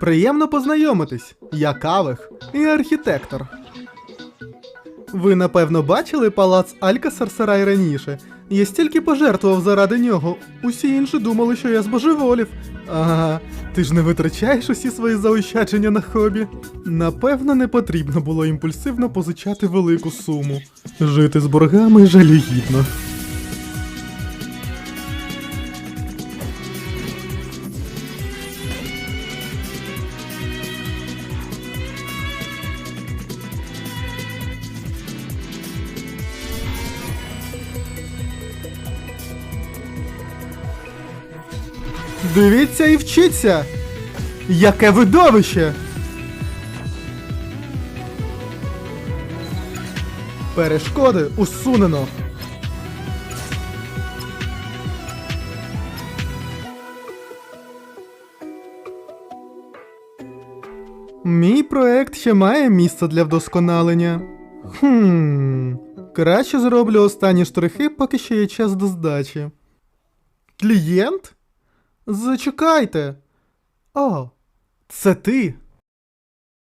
Приємно познайомитись. Я Кавих і архітектор. Ви напевно бачили палац Алькасар Сарай раніше. Я стільки пожертвував заради нього. Усі інші думали, що я збожеволів. Ага, ти ж не витрачаєш усі свої заощадження на хобі. Напевно, не потрібно було імпульсивно позичати велику суму. Жити з боргами жалюгідно. Дивіться і вчіться! Яке видовище! Перешкоди усунено. Мій проект ще має місце для вдосконалення. Хм. Краще зроблю останні штрихи, поки ще є час до здачі. Клієнт? Зачекайте. О, це ти.